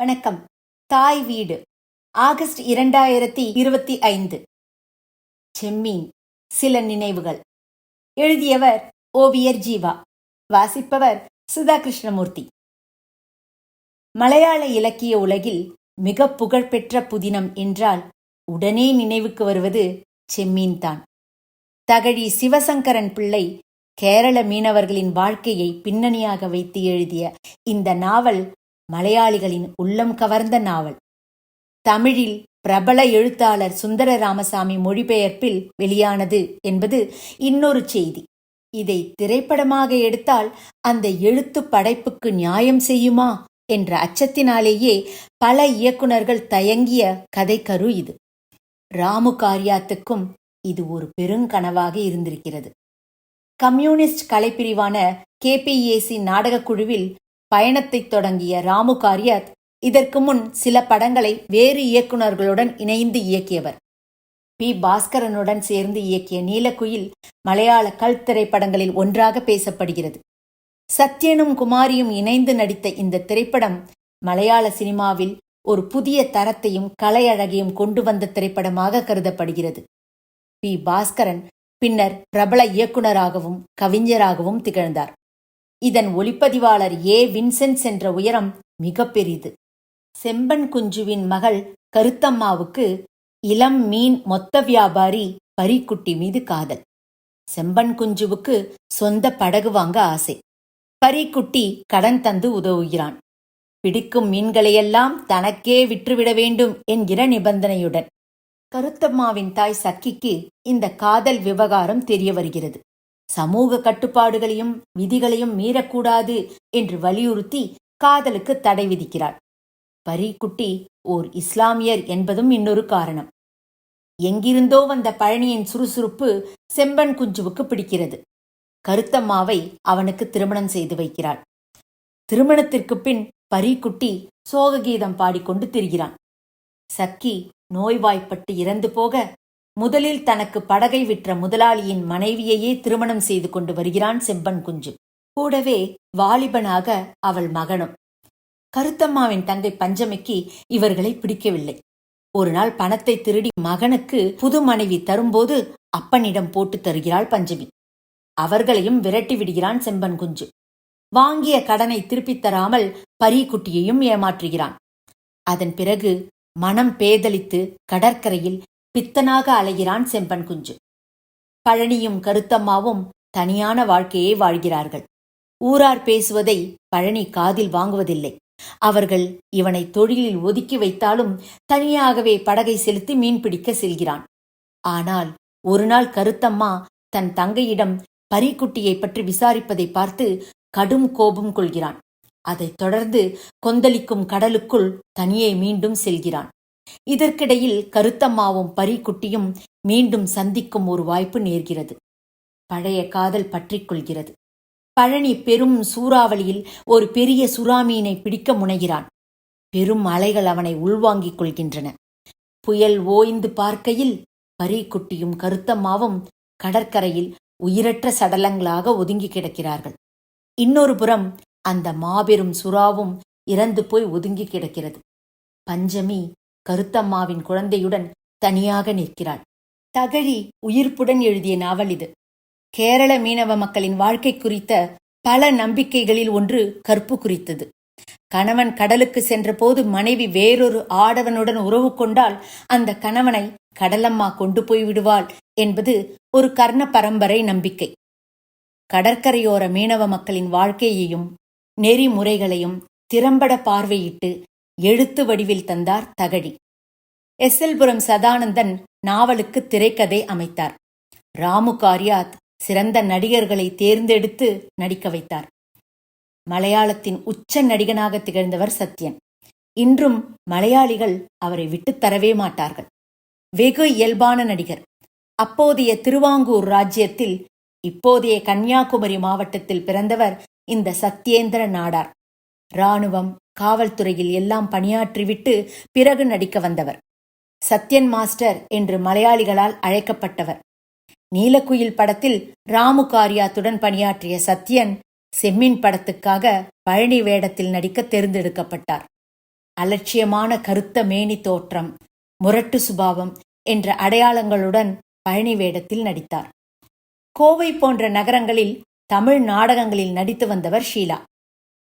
வணக்கம். தாய் வீடு. ஆகஸ்ட் இரண்டாயிரத்தி இருபத்தி ஐந்து. செம்மீன். சில நினைவுகள். எழுதியவர் ஓவியர் ஜீவா. வாசிப்பவர் சுதா கிருஷ்ணமூர்த்தி மலையாள இலக்கிய உலகில் மிக புகழ்பெற்ற புதினம் என்றால் உடனே நினைவுக்கு வருவது செம்மீன் தான் தகழி சிவசங்கரன் பிள்ளை கேரள மீனவர்களின் வாழ்க்கையை பின்னணியாக வைத்து எழுதிய இந்த நாவல் மலையாளிகளின் உள்ளம் கவர்ந்த நாவல். தமிழில் பிரபல எழுத்தாளர் சுந்தர ராமசாமி மொழிபெயர்ப்பில் வெளியானது என்பது இன்னொரு செய்தி. இதை திரைப்படமாக எடுத்தால் அந்த எழுத்து படைப்புக்கு நியாயம் செய்யுமா என்ற அச்சத்தினாலேயே பல இயக்குனர்கள் தயங்கிய கதைக்கரு இது. ராமு காரியாத்துக்கும் இது ஒரு பெருங்கனவாக இருந்திருக்கிறது. கம்யூனிஸ்ட் கலைப்பிரிவான கேபிஏசி நாடகக் குழுவில் பயணத்தை தொடங்கிய ராமு காரியத் இதற்கு முன் சில படங்களை வேறு இயக்குநர்களுடன் இணைந்து இயக்கியவர். பி. பாஸ்கரனுடன் சேர்ந்து இயக்கிய நீலக்குயில் மலையாள கல் திரைப்படங்களில் ஒன்றாக பேசப்படுகிறது. சத்யனும் குமாரியும் இணைந்து நடித்த இந்த திரைப்படம் மலையாள சினிமாவில் ஒரு புதிய தரத்தையும் கலையழகையும் கொண்டு வந்த திரைப்படமாக கருதப்படுகிறது. பி. பாஸ்கரன் பின்னர் பிரபல இயக்குனராகவும் கவிஞராகவும் திகழ்ந்தார். இதன் ஒளிப்பதிவாளர் ஏ. வின்சென்ட் என்ற உயரம் மிக பெரிது. செம்பன் குஞ்சுவின் மகள் கருத்தம்மாவுக்கு இளம் மீன் மொத்த வியாபாரி பரிக்குட்டி மீது காதல். செம்பன் குஞ்சுவுக்கு சொந்த படகு வாங்க ஆசை. பரிக்குட்டி கடன் தந்து உதவுகிறான். பிடிக்கும் மீன்களையெல்லாம் தனக்கே விற்றுவிட வேண்டும் என்கிற நிபந்தனையுடன். கருத்தம்மாவின் தாய் சக்கிக்கு இந்த காதல் விவகாரம் தெரிய வருகிறது. சமூக கட்டுப்பாடுகளையும் விதிகளையும் மீறக்கூடாது என்று வலியுறுத்தி காதலுக்கு தடை விதிக்கிறாள். பரிக்குட்டி ஓர் இஸ்லாமியர் என்பதும் இன்னொரு காரணம். எங்கிருந்தோ வந்த பழனியின் சுறுசுறுப்பு செம்பன் குஞ்சுவுக்கு பிடிக்கிறது. கருத்தம்மாவை அவனுக்கு திருமணம் செய்து வைக்கிறாள். திருமணத்திற்கு பின் பரிக்குட்டி சோககீதம் பாடிக்கொண்டு திரிகிறான். சக்கி நோய்வாய்ப்பட்டு இறந்து போக முதலில் தனக்கு படகை விற்ற முதலாளியின் மனைவியையே திருமணம் செய்து கொண்டு வருகிறான் செம்பன் குஞ்சு. கூடவே வாலிபனாக அவள் மகனும். கருத்தம்மாவின் தங்கை பஞ்சமிக்கு இவர்களை பிடிக்கவில்லை. ஒரு நாள் பணத்தை திருடி மகனுக்கு புது மனைவி தரும்போது அப்பனிடம் போட்டு தருகிறாள் பஞ்சமி. அவர்களையும் விரட்டி விடுகிறான் செம்பன் குஞ்சு. வாங்கிய கடனை திருப்பித் தராமல் பரீக்குட்டியையும் ஏமாற்றுகிறான். அதன் பிறகு மனம் பேதலித்து கடற்கரையில் பித்தனாக அலைகிறான் செம்பன் குஞ்சு. பழனியும் கருத்தம்மாவும் தனியான வாழ்க்கையை வாழ்கிறார்கள். ஊரார் பேசுவதை பழனி காதில் வாங்குவதில்லை. அவர்கள் இவனை தொழிலில் ஒதுக்கி வைத்தாலும் தனியாகவே படகை செலுத்தி மீன் பிடிக்க செல்கிறான். ஆனால் ஒரு நாள் கருத்தம்மா தன் தங்கையிடம் பரிக்குட்டியை பற்றி விசாரிப்பதை பார்த்து கடும் கோபம் கொள்கிறான். அதைத் தொடர்ந்து கொந்தளிக்கும் கடலுக்குள் தனியே மீண்டும் செல்கிறான். இதற்கிடையில் கருத்தம்மாவும் பரிக்குட்டியும் மீண்டும் சந்திக்கும் ஒரு வாய்ப்பு நேர்கிறது. பழைய காதல் பற்றிக் கொள்கிறது. பழனி பெரும் சூறாவளியில் ஒரு பெரிய சுறாமீனை பிடிக்க முனைகிறான். பெரும் அலைகள் அவனை உள்வாங்கிக் கொள்கின்றன. புயல் ஓய்ந்து பார்க்கையில் பரிக்குட்டியும் கருத்தம்மாவும் கடற்கரையில் உயிரற்ற சடலங்களாக ஒதுங்கி கிடக்கிறார்கள். இன்னொரு புறம் அந்த மாபெரும் சுறாவும் இறந்து போய் ஒதுங்கி கிடக்கிறது. பஞ்சமி கருத்தம்மாவின் குழந்தையுடன் தனியாக நிற்கிறாள். தகழி உயிர்ப்புடன் எழுதிய நாவல் இது. கேரள மீனவ மக்களின் வாழ்க்கை குறித்த பல நம்பிக்கைகளில் ஒன்று கற்பு குறித்தது. கணவன் கடலுக்கு சென்றபோது மனைவி வேறொரு ஆடவனுடன் உறவு கொண்டால் அந்த கணவனை கடலம்மா கொண்டு போய் விடுவாள் என்பது ஒரு கர்ண பரம்பரை நம்பிக்கை. கடற்கரையோர மீனவ மக்களின் வாழ்க்கையையும் நெறிமுறைகளையும் திறம்பட பார்வையிட்டு எழுத்து வடிவில் தந்தார் தகழி எஸ்எல்புரம் சதானந்தன் நாவலுக்கு திரைக்கதை அமைத்தார். ராமு காரியாத் சிறந்த நடிகர்களை தேர்ந்தெடுத்து நடிக்க வைத்தார். மலையாளத்தின் உச்ச நடிகனாக திகழ்ந்தவர் சத்யன். இன்றும் மலையாளிகள் அவரை விட்டுத் தரவே மாட்டார்கள். வெகு இயல்பான நடிகர். அப்போதைய திருவாங்கூர் ராஜ்யத்தில் இப்போதைய கன்னியாகுமரி மாவட்டத்தில் பிறந்தவர் இந்த சத்யேந்திர நாடார். இராணுவம் காவல்துறையில் எல்லாம் பணியாற்றிவிட்டு பிறகு நடிக்க வந்தவர். சத்யன் மாஸ்டர் என்று மலையாளிகளால் அழைக்கப்பட்டவர். நீலக்குயில் படத்தில் ராமு காரியாத்துடன் பணியாற்றிய சத்யன் செம்மின் படத்துக்காக பழனி வேடத்தில் நடிக்க தேர்ந்தெடுக்கப்பட்டார். அலட்சியமான கருத்த மேனி தோற்றம் முரட்டு சுபாவம் என்ற அடையாளங்களுடன் பழனி வேடத்தில் நடித்தார். கோவை போன்ற நகரங்களில் தமிழ் நாடகங்களில் நடித்து வந்தவர் ஷீலா.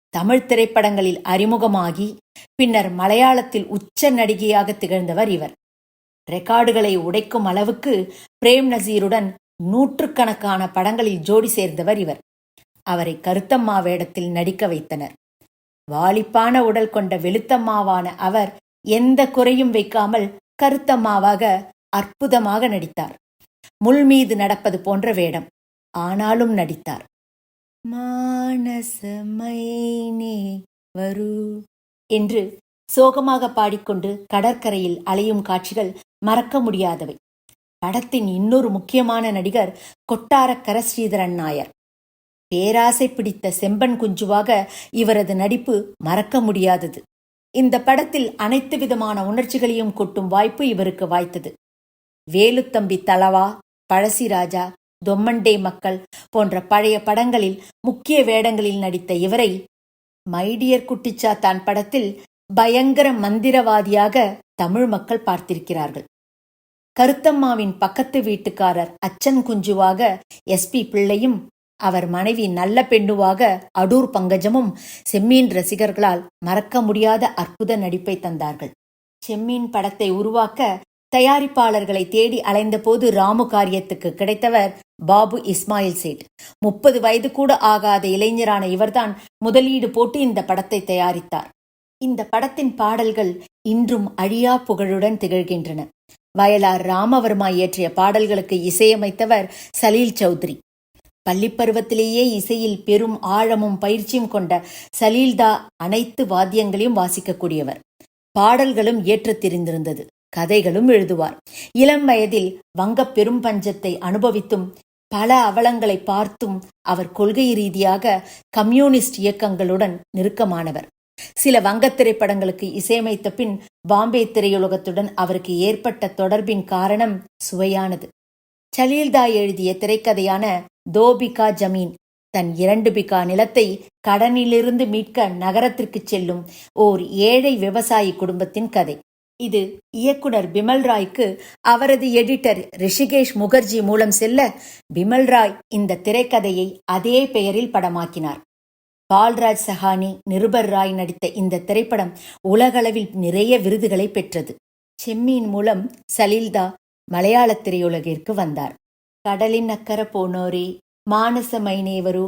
தமிழ் திரைப்படங்களில் அறிமுகமாகி பின்னர் மலையாளத்தில் உச்ச நடிகையாக திகழ்ந்தவர் இவர். ரெக்கார்டுகளை உடைக்கும் அளவுக்கு பிரேம் நசீருடன் நூற்றுக்கணக்கான படங்களில் ஜோடி சேர்ந்தவர் இவர். அவரை கருத்தம்மா வேடத்தில் நடிக்க வைத்தனர். வாலிப்பான உடல் கொண்ட வெளுத்தம்மாவான அவர் எந்த குறையும் வைக்காமல் கருத்தம்மாவாக அற்புதமாக நடித்தார். முள் மீது நடப்பது போன்ற வேடம். ஆனாலும் நடித்தார். மானசமைனே வரு என்று சோகமாக பாடிக்கொண்டு கடற்கரையில் அலையும் காட்சிகள் மறக்க முடியாதவை. படத்தின் இன்னொரு முக்கியமான நடிகர் கொட்டாரக்கர ஸ்ரீதரன் நாயர். பேராசை பிடித்த செம்பன் குஞ்சுவாக இவரது நடிப்பு மறக்க முடியாதது. இந்த படத்தில் அனைத்து விதமான உணர்ச்சிகளையும் கொட்டும் வாய்ப்பு இவருக்கு வாய்த்தது. வேலுத்தம்பி தலவா பழசிராஜா தொம்மண்டே மக்கள் போன்ற பழைய படங்களில் முக்கிய வேடங்களில் நடித்த இவரை மைடியர் குட்டிச்சா தான் படத்தில் பயங்கர மந்திரவாதியாக தமிழ் மக்கள் பார்த்திருக்கிறார்கள். கருத்தம்மாவின் பக்கத்து வீட்டுக்காரர் அச்சன் குஞ்சுவாக எஸ்பி பிள்ளையும் அவர் மனைவி நல்ல பெண்ணுவாக அடூர் பங்கஜமும் செம்மீன் ரசிகர்களால் மறக்க முடியாத அற்புத நடிப்பை தந்தார்கள். செம்மீன் படத்தை உருவாக்க தயாரிப்பாளர்களை தேடி அலைந்தபோது ராமு காரியத்துக்கு கிடைத்தவர் பாபு இஸ்மாயில் சேட். முப்பது வயது கூட ஆகாத இளைஞரான இவர்தான் முதலீடு போட்டு இந்த படத்தை தயாரித்தார். இந்த படத்தின் பாடல்கள் இன்றும் அழியா புகழுடன் திகழ்கின்றன. வயலார் ராமவர்மா இயற்றிய பாடல்களுக்கு இசையமைத்தவர் சலீல் சௌத்ரி. பள்ளிப்பருவத்திலேயே இசையில் பெரும் ஆழமும் பயிற்சியும் கொண்ட சலீல்தா அனைத்து வாத்தியங்களையும் வாசிக்கக்கூடியவர். பாடல்களும் ஏற்றத் தெரிந்திருந்தது. கதைகளும் எழுதுவார். இளம் வயதில் வங்கப் பெரும் பஞ்சத்தை அனுபவித்தும் பல அவலங்களை பார்த்தும் அவர் கொள்கை ரீதியாக கம்யூனிஸ்ட் இயக்கங்களுடன் நெருக்கமானவர். சில வங்கத் திரைப்படங்களுக்கு இசையமைத்த பின் பாம்பே திரையுலகத்துடன் அவருக்கு ஏற்பட்ட தொடர்பின் காரணம் சுவையானது. சலீல்தா எழுதிய திரைக்கதையான தோபிகா ஜமீன் தன் இரண்டு பிகா நிலத்தை கடனிலிருந்து மீட்க நகரத்திற்கு செல்லும் ஓர் ஏழை விவசாயி குடும்பத்தின் கதை. இது இயக்குனர் பிமல் ராய்க்கு அவரது எடிட்டர் ரிஷிகேஷ் முகர்ஜி மூலம் செல்ல பிமல் ராய் இந்த திரைக்கதையை அதே பெயரில் படமாக்கினார். பால்ராஜ் சஹானி நிருபர் ராய் நடித்த இந்த திரைப்படம் உலகளவில் நிறைய விருதுகளை பெற்றது. செம்மீன் மூலம் சலீல்தா மலையாள திரையுலகிற்கு வந்தார். கடலின் அக்கற போனோரே மானச மைனேவரு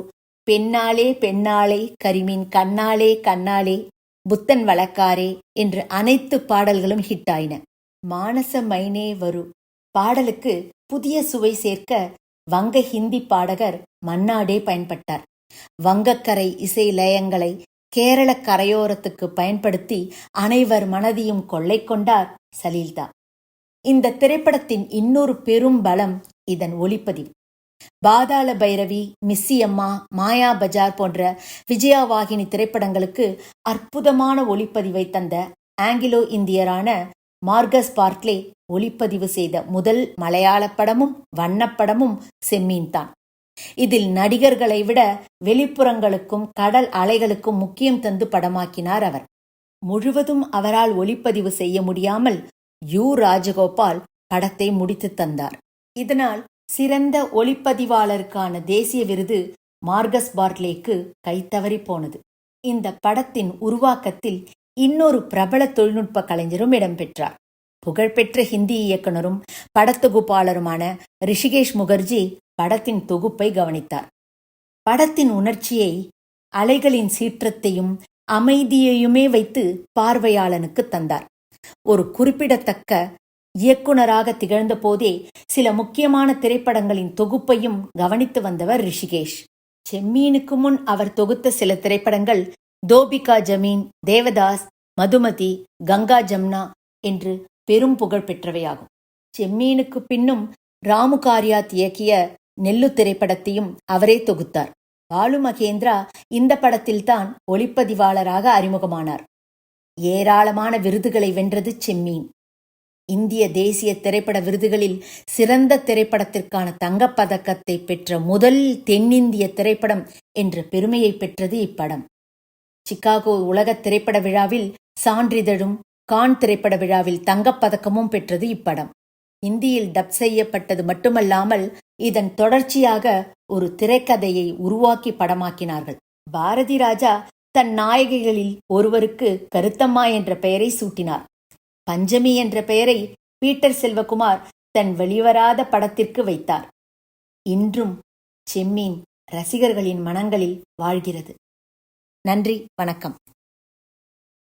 பெண்ணாலே பெண்ணாலே கரிமீன் கண்ணாலே கண்ணாலே புத்தன் வழக்காரே என்று அனைத்து பாடல்களும் ஹிட் ஆயின. மானச மைனே வரு. பாடலுக்கு புதிய சுவை சேர்க்க வங்க ஹிந்தி பாடகர் மன்னாடே பயன்பட்டார். வங்கக்கரை இசை லயங்களை கேரள கரையோரத்துக்கு பயன்படுத்தி அனைவர் மனதையும் கொள்ளை கொண்டார் சலீல்தா. இந்த திரைப்படத்தின் இன்னொரு பெரும் பலம் இதன் ஒளிப்பதிவு. பாதாள பைரவி மிஸ்ஸியம்மா மாயா பஜார் போன்ற விஜயாவாகினி திரைப்படங்களுக்கு அற்புதமான ஒளிப்பதிவை தந்த ஆங்கிலோ இந்தியரான மார்கஸ் பார்க்லே ஒளிப்பதிவு செய்த முதல் மலையாள படமும் வண்ணப்படமும் செம்மீன் தான். இதில் நடிகர்களை விட வெளிப்புறங்களுக்கும் கடல் அலைகளுக்கும் முக்கியம் தந்து படமாக்கினார் அவர். முழுவதும் அவரால் ஒளிப்பதிவு செய்ய முடியாமல் யு. ராஜகோபால் படத்தை முடித்து தந்தார். இதனால் சிறந்த ஒளிப்பதிவாளருக்கான தேசிய விருது மார்கஸ் பார்ட்லேக்கு கைத்தவறி போனது. இந்த படத்தின் உருவாக்கத்தில் இன்னொரு பிரபல தொழில்நுட்ப கலைஞரும் இடம்பெற்றார். புகழ்பெற்ற ஹிந்தி இயக்குனரும் படத்தொகுப்பாளருமான ரிஷிகேஷ் முகர்ஜி படத்தின் தொகுப்பை கவனித்தார். படத்தின் உணர்ச்சியை அலைகளின் சீற்றத்தையும் அமைதியையுமே வைத்து பார்வையாளனுக்கு தந்தார். ஒரு குறிப்பிடத்தக்க இயக்குனராக திகழ்ந்த போதே சில முக்கியமான திரைப்படங்களின் தொகுப்பையும் கவனித்து வந்தவர் ரிஷிகேஷ். செம்மீனுக்கு முன் அவர் தொகுத்த சில திரைப்படங்கள் தோபிகா ஜமீன் தேவதாஸ் மதுமதி கங்கா ஜம்னா என்று பெரும் புகழ் பெற்றவையாகும். செம்மீனுக்கு பின்னும் ராமு காரியாத் இயக்கிய நெல்லு திரைப்படத்தையும் அவரே தொகுத்தார். பாலு மகேந்திரா இந்த படத்தில்தான் ஒளிப்பதிவாளராக அறிமுகமானார். ஏராளமான விருதுகளை வென்றது செம்மீன். இந்திய தேசிய திரைப்பட விருதுகளில் சிறந்த திரைப்படத்திற்கான தங்கப்பதக்கத்தை பெற்ற முதல் தென்னிந்திய திரைப்படம் என்ற பெருமையை பெற்றது இப்படம். சிகாகோ உலக திரைப்பட விழாவில் சான்றிதழும் கான் திரைப்பட விழாவில் தங்கப்பதக்கமும் பெற்றது இப்படம். இந்தியில் டப் செய்யப்பட்டது மட்டுமல்லாமல் இதன் தொடர்ச்சியாக ஒரு திரைக்கதையை உருவாக்கி படமாக்கினார்கள். பாரதி ராஜா தன் நாயகிகளில் ஒருவருக்கு கருத்தம்மா என்ற பெயரை சூட்டினார். பஞ்சமி என்ற பெயரை பீட்டர் செல்வகுமார் தன் வெளிவராத படத்திற்கு வைத்தார். இன்றும் செம்மீன் ரசிகர்களின் மனங்களில் வாழ்கிறது. நன்றி வணக்கம்.